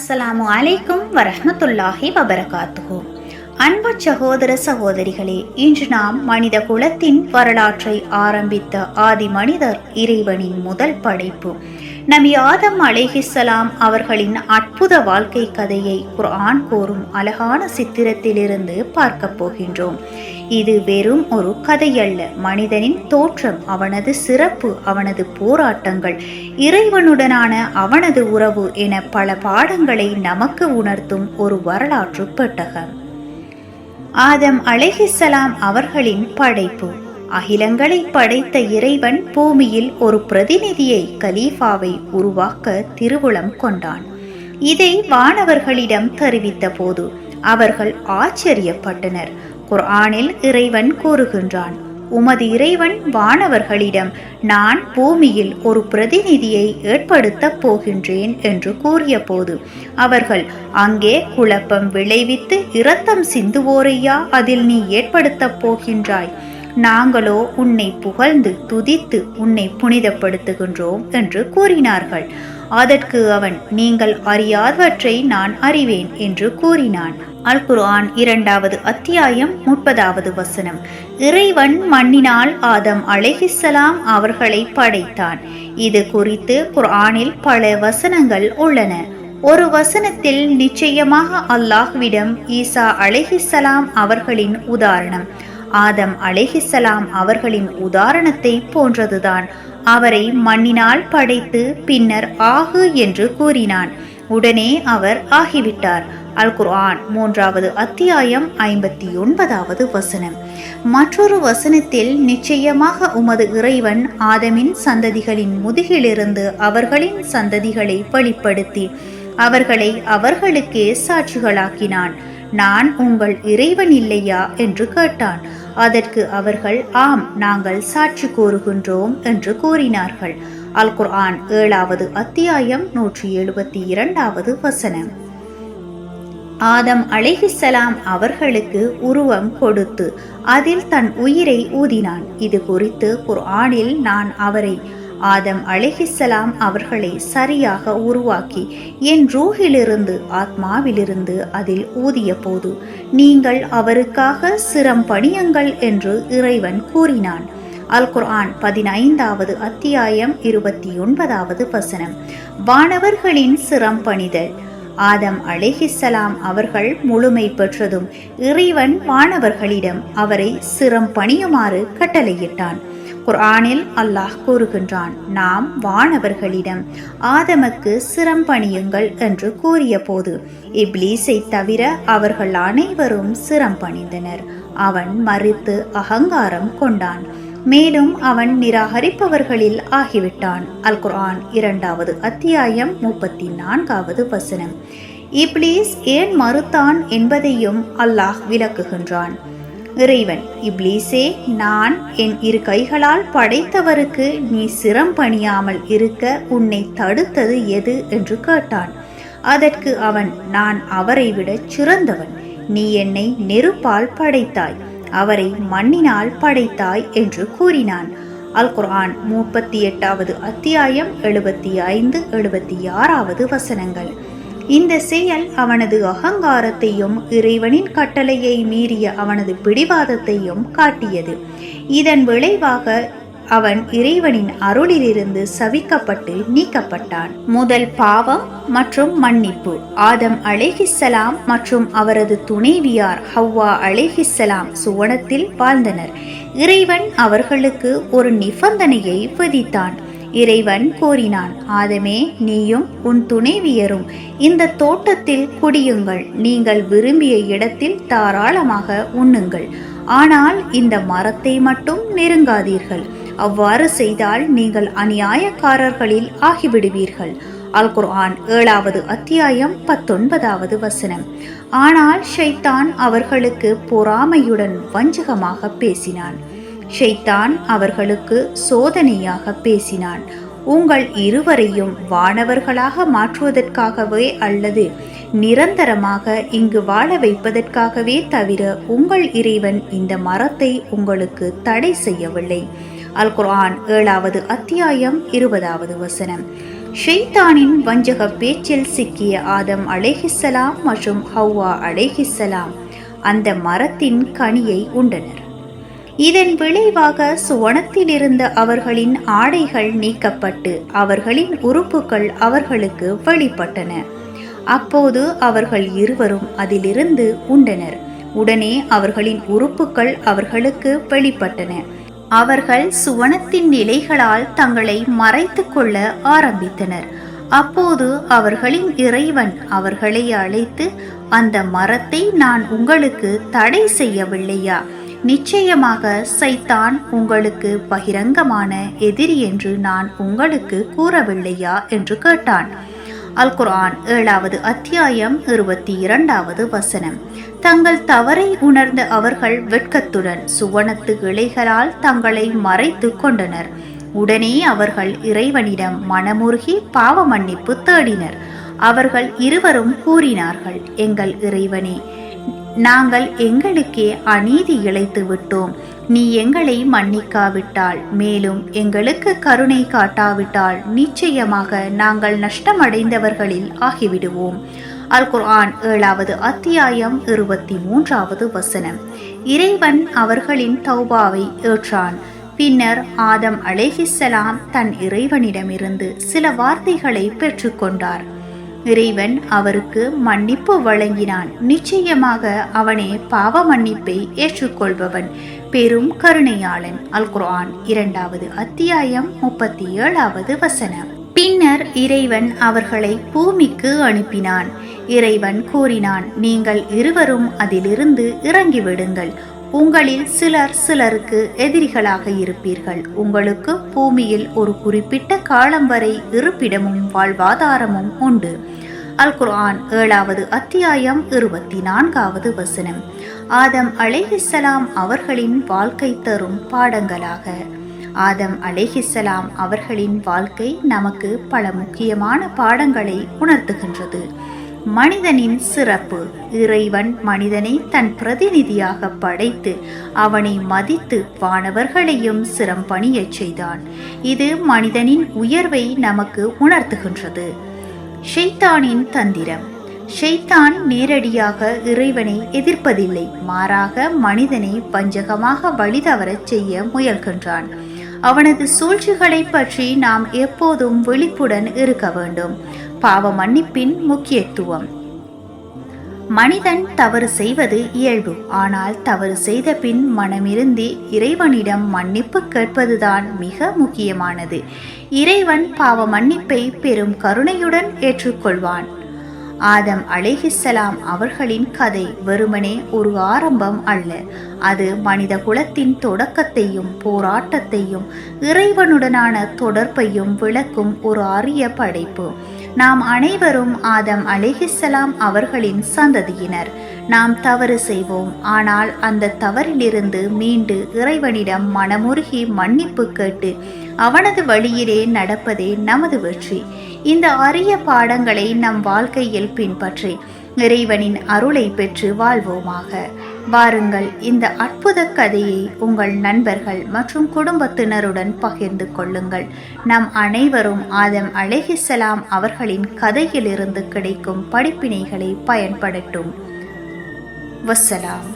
அஸ்ஸலாமு அலைக்கும் வரஹ்மத்துல்லாஹி வபரகாத்துஹு. அன்பு சகோதர சகோதரிகளே இன்று நாம் மனித குலத்தின் வரலாற்றை ஆரம்பித்த ஆதி மனிதர் இறைவனின் முதல் படைப்பு. நபி ஆதம் அலேஹிசலாம் அவர்களின் அற்புத வாழ்க்கை கதையை குர்ஆன் கூறும் அழகான சித்திரத்திலிருந்து பார்க்கப் போகின்றோம். இது வெறும் ஒரு கதையல்ல. மனிதனின் தோற்றம் அவனது சிறப்பு அவனது போராட்டங்கள் இறைவனுடனான அவனது உறவு என பல பாடங்களை நமக்கு உணர்த்தும் ஒரு வரலாற்று பெட்டகம். ஆதம் அலேஹிசலாம் அவர்களின் படைப்பு. அகிலங்களை படைத்த இறைவன் பூமியில் ஒரு பிரதிநிதியை கலீஃபாவை உருவாக்க திருவுளம் கொண்டான். இதை வானவர்களிடம் தெரிவித்த போது அவர்கள் ஆச்சரியப்பட்டனர். குர்ஆனில் இறைவன் கூறுகின்றான் உமது இறைவன் வானவர்களிடம் நான் பூமியில் ஒரு பிரதிநிதியை ஏற்படுத்தப் போகின்றேன் என்று கூறியபோது அவர்கள் அங்கே குழப்பம் விளைவித்து இரத்தம் சிந்துவோரையா? அதில் நீ ஏற்படுத்தப் போகின்றாய். நாங்களோ உன்னை புகழ்ந்து துதித்து உன்னை புனிதப்படுத்துகின்றோம் என்று கூறினார்கள். அதற்கு அவன் நீங்கள் அறியாதவற்றை நான் அறிவேன் என்று கூறினான். அல் குர்ஆன் இரண்டாவது அத்தியாயம் முப்பதாவது வசனம். இறைவன் மண்ணினால் ஆதம் அலைஹிஸ்ஸலாம் அவர்களை படைத்தான். இது குறித்து குர்ஆனில் பல வசனங்கள் உள்ளன. ஒரு வசனத்தில் நிச்சயமாக அல்லாஹ்விடம் ஈசா அலைஹிஸ்ஸலாம் அவர்களின் உதாரணம். ஆதம் அலேஹிசலாம் அவர்களின் உதாரணத்தை போன்றதுதான். அவரை மண்ணினால் படைத்து பின்னர் ஆகு என்று கூறினான். உடனே அவர் ஆகிவிட்டார். அல் குர்ஆன் மூன்றாவது அத்தியாயம் ஐம்பத்தி ஒன்பதாவது வசனம். மற்றொரு வசனத்தில் நிச்சயமாக உமது இறைவன் ஆதமின் சந்ததிகளின் முதுகிலிருந்து அவர்களின் சந்ததிகளை வெளிப்படுத்தி அவர்களை அவர்களுக்கே சாட்சிகளாக்கினான். நான் உங்கள் இறைவன் இல்லையா? என்று கேட்டான். அதற்கு அவர்கள் ஆம் நாங்கள் சாட்சி கூறுகின்றோம் என்று கூறினார்கள். அல் குர்ஆன் ஏழாவது அத்தியாயம் நூற்றி எழுபத்தி இரண்டாவது வசனம். ஆதம் அலைஹிஸ்ஸலாம் அவர்களுக்கு உருவம் கொடுத்து அதில் தன் உயிரை ஊதினான். இது குறித்து குர்ஆனில் நான் அவரை ஆதம் அலைஹிஸ்ஸலாம் அவர்களை சரியாக உருவாக்கி என் ரூஹிலிருந்து ஆத்மாவிலிருந்து அதில் ஊதிய போது நீங்கள் அவருக்காக சிரம் பணியுங்கள் என்று இறைவன் கூறினான். அல் குர்ஆன் பதினைந்தாவது அத்தியாயம் இருபத்தி ஒன்பதாவது வசனம். வானவர்களின் சிரம் பணிதல். ஆதம் அலேஹிசலாம் அவர்கள் முழுமை பெற்றதும் இறைவன் வானவர்களிடம் அவரை சிரம் பணியுமாறு கட்டளையிட்டான். குர்ஆனில் அல்லாஹ் கூறுகின்றான் நாம் வானவர்களிடம் ஆதமக்கு சிரம் பணியுங்கள் என்று கூறிய போது இப்லீஸை தவிர அவர்கள் அனைவரும் சிரம் பணிந்தனர். அவன் மறுத்து அகங்காரம் கொண்டான். மேலும் அவன் நிராகரிப்பவர்களில் ஆகிவிட்டான். அல் குர்ஆன் இரண்டாவது அத்தியாயம் முப்பத்தி நான்காவது வசனம். இப்லீஸ் ஏன் மறுத்தான் என்பதையும் அல்லாஹ் விளக்குகின்றான். இறைவன். இப்ளீசே நான் என் இரு கைகளால் படைத்தவருக்கு நீ சிரம் பணியாமல் இருக்க உன்னை தடுத்தது எது? என்று கேட்டான். அதற்கு அவன் நான் அவரை விட சிறந்தவன். நீ என்னை நெருப்பால் படைத்தாய் அவரை மண்ணினால் படைத்தாய் என்று கூறினான். அல் குர்ஆன் முப்பத்தி எட்டாவது அத்தியாயம் எழுபத்தி ஐந்து எழுபத்தி ஆறாவது வசனங்கள். இந்த செயல் அவனது அகங்காரத்தையும் இறைவனின் கட்டளையை மீறிய அவனது பிடிவாதத்தையும் காட்டியது. இதன் விளைவாக அவன் இறைவனின் அருளிலிருந்து சவிக்கப்பட்டு நீக்கப்பட்டான். முதல் பாவம் மற்றும் மன்னிப்பு. ஆதம் அலேஹிஸ்ஸலாம் மற்றும் அவரது துணைவியார் ஹவ்வா அலேஹிஸ்ஸலாம் சுவனத்தில் வாழ்ந்தனர். இறைவன் அவர்களுக்கு ஒரு நிபந்தனையை விதித்தான். இறைவன் கூறினான் ஆதமே நீயும் உன் துணைவியரும் இந்த தோட்டத்தில் குடியுங்கள். நீங்கள் விரும்பிய இடத்தில் தாராளமாக உண்ணுங்கள். ஆனால் இந்த மரத்தை மட்டும் நெருங்காதீர்கள். அவ்வாறு செய்தால் நீங்கள் அநியாயக்காரர்களில் ஆகிவிடுவீர்கள். அல் குர்ஆன் ஏழாவது அத்தியாயம் பத்தொன்பதாவது வசனம். ஆனால் ஷைத்தான் அவர்களுக்கு பொறாமையுடன் வஞ்சகமாக பேசினான். ஷைத்தான் அவர்களுக்கு சோதனையாக பேசினான். உங்கள் இருவரையும் வானவர்களாக மாற்றுவதற்காகவே அல்லது நிரந்தரமாக இங்கு வாழ வைப்பதற்காகவே தவிர உங்கள் இறைவன் இந்த மரத்தை உங்களுக்கு தடை செய்யவில்லை. அல் குர்ஆன் ஏழாவது அத்தியாயம் இருபதாவது வசனம். ஷெய்தானின் வஞ்சக பேச்சில் சிக்கிய ஆதம் அலேஹிசலாம் மற்றும் ஹவ்வா அலேஹிசலாம் அந்த மரத்தின் கனியை உண்டனர். இதன் விளைவாக சுவனத்தில் இருந்த அவர்களின் ஆடைகள் நீக்கப்பட்டு அவர்களின் உறுப்புகள் அவர்களுக்கு வெளிப்பட்டன. அப்போது அவர்கள் இருவரும் அதிலிருந்து உண்டனர். உடனே அவர்களின் உறுப்புகள் அவர்களுக்கு வெளிப்பட்டன. அவர்கள் சுவனத்தின் நிலைகளால் தங்களை மறைத்து கொள்ள ஆரம்பித்தனர். அப்போது அவர்களின் இறைவன் அவர்களை அழைத்து அந்த மரத்தை நான் உங்களுக்கு தடை செய்யவில்லையா? நிச்சயமாக சைத்தான் உங்களுக்கு பகிரங்கமான எதிரி என்று நான் உங்களுக்கு கூறவில்லையா என்று கேட்டான். அல் குர்ஆன் ஏழாவது அத்தியாயம் இருபத்தி இரண்டாவது வசனம். தங்கள் தவறை உணர்ந்த அவர்கள் வெட்கத்துடன் சுவனத்து இலைகளால் தங்களை மறைத்து கொண்டனர். உடனே அவர்கள் இறைவனிடம் மனமுருகி பாவ மன்னிப்பு தேடினர். அவர்கள் இருவரும் கூறினார்கள் எங்கள் இறைவனே நாங்கள் எங்களுக்கே அநீதி இழைத்து விட்டோம். நீ எங்களை மன்னிக்காவிட்டால் மேலும் எங்களுக்கு கருணை காட்டாவிட்டால் நிச்சயமாக நாங்கள் நஷ்டமடைந்தவர்களில் ஆகிவிடுவோம். அல் குர்ஆன் ஏழாவது அத்தியாயம் இருபத்தி மூன்றாவது வசனம். இறைவன் அவர்களின் தௌபாவை ஏற்றான். பின்னர் ஆதம் அலேஹிஸ்ஸலாம் தன் இறைவனிடமிருந்து சில வார்த்தைகளை பெற்றுக்கொண்டார். இறைவன் அவருக்கு மன்னிப்பு வழங்கினான். நிச்சயமாக அவனே பாவ மன்னிப்பை ஏற்றுக்கொள்பவன் பெரும் கருணையாளன். அல் குர்ஆன் இரண்டாவது அத்தியாயம் முப்பத்தி ஏழாவது வசனம். பின்னர் இறைவன் அவர்களை பூமிக்கு அனுப்பினான். இறைவன் கூறினான் நீங்கள் இருவரும் அதிலிருந்து இறங்கிவிடுங்கள். உங்களில் சிலர் சிலருக்கு எதிரிகளாக இருப்பீர்கள். உங்களுக்கு பூமியில் ஒரு குறிப்பிட்ட காலம் வரை இருப்பிடமும் வாழ்வாதாரமும் உண்டு. அல் குர்ஆன் ஏழாவது அத்தியாயம் இருபத்தி நான்காவது வசனம். ஆதம் அலைஹிஸ்ஸலாம் அவர்களின் வாழ்க்கை தரும் பாடங்களாக. ஆதம் அலைஹிஸ்ஸலாம் அவர்களின் வாழ்க்கை நமக்கு பல முக்கியமான பாடங்களை உணர்த்துகின்றது. மனிதனின் சிறப்பு இறைவன் மனிதனை தன் பிரதிநிதியாக படைத்து அவனை மதித்து வானவர்களையும் சிரம் பணியச் செய்தான். இது மனிதனின் உயர்வை நமக்கு உணர்த்துகின்றது. ஷெய்தானின் தந்திரம். ஷெய்தான் நேரடியாக இறைவனை எதிர்ப்பதில்லை. மாறாக மனிதனை வஞ்சகமாக வழிதவரச் செய்ய முயல்கின்றான். அவனது சூழ்ச்சிகளை பற்றி நாம் எப்போதும் விழிப்புடன் இருக்க வேண்டும். பாவ மன்னிப்பின் முக்கியத்துவம். மனிதன் தவறு செய்வது இயல்பு. ஆனால் தவறு செய்த பின் மனமிருந்தி இறைவனிடம் மன்னிப்பு கேட்பதுதான் மிக முக்கியமானது. இறைவன் பாவ மன்னிப்பை பெரும் கருணையுடன் ஏற்றுக்கொள்வான். ஆதம் அலேஹிசலாம் அவர்களின் கதை வெறுமனே ஒரு ஆரம்பம் அல்ல. அது மனித குலத்தின் தொடக்கத்தையும் போராட்டத்தையும் இறைவனுடனான தொடர்பையும் விளக்கும் ஒரு அரிய படைப்பு. நாம் அனைவரும் ஆதம் அலிஹிசலாம் அவர்களின் சந்ததியினர். நாம் தவறு செய்வோம். ஆனால் அந்த தவறிலிருந்து மீண்டு இறைவனிடம் மனமுருகி மன்னிப்பு கேட்டு அவனது வழியிலே நடப்பதே நமது வெற்றி. இந்த அரிய பாடங்களை நம் வாழ்க்கையில் பின்பற்றி இறைவனின் அருளை பெற்று வாழ்வோமாக. வாருங்கள் இந்த அற்புத கதையை உங்கள் நண்பர்கள் மற்றும் குடும்பத்தினருடன் பகிர்ந்து கொள்ளுங்கள். நம் அனைவரும் ஆதம் அலேஹிசலாம் அவர்களின் கதையிலிருந்து கிடைக்கும் படிப்பினைகளை பயன்படட்டும் வசலாம்